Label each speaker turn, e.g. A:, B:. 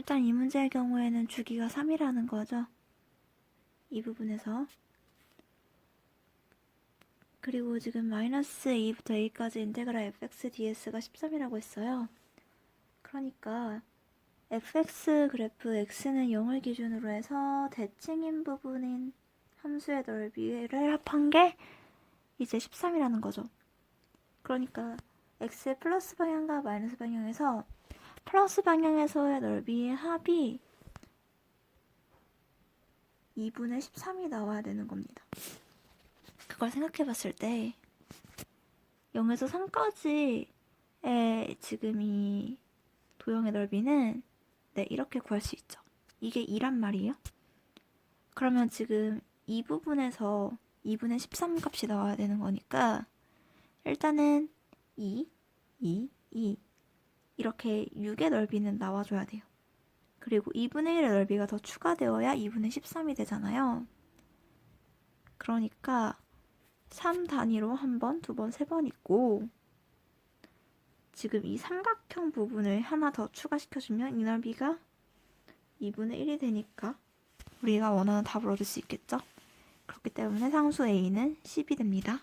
A: 일단 이 문제의 경우에는 주기가 3이라는 거죠. 이 부분에서. 그리고 지금 마이너스 2부터 a까지 인테그랄 fx ds가 13이라고 했어요. 그러니까 fx 그래프 x는 0을 기준으로 해서 대칭인 부분인 함수의 넓이를 합한 게 이제 13이라는 거죠. 그러니까 x의 플러스 방향과 마이너스 방향에서 플러스 방향에서의 넓이의 합이 2분의 13이 나와야 되는 겁니다. 그걸 생각해 봤을 때 0에서 3까지의 지금 이 도형의 넓이는 네, 이렇게 구할 수 있죠. 이게 2란 말이에요. 그러면 지금 이 부분에서 2분의 13 값이 나와야 되는 거니까 일단은 2, 2, 2 이렇게 6의 넓이는 나와줘야 돼요. 그리고 2분의 1의 넓이가 더 추가되어야 2분의 13이 되잖아요. 그러니까 3 단위로 한 번, 두 번, 세 번 있고 지금 이 삼각형 부분을 하나 더 추가시켜주면 이 넓이가 2분의 1이 되니까 우리가 원하는 답을 얻을 수 있겠죠? 그렇기 때문에 상수 A는 10이 됩니다.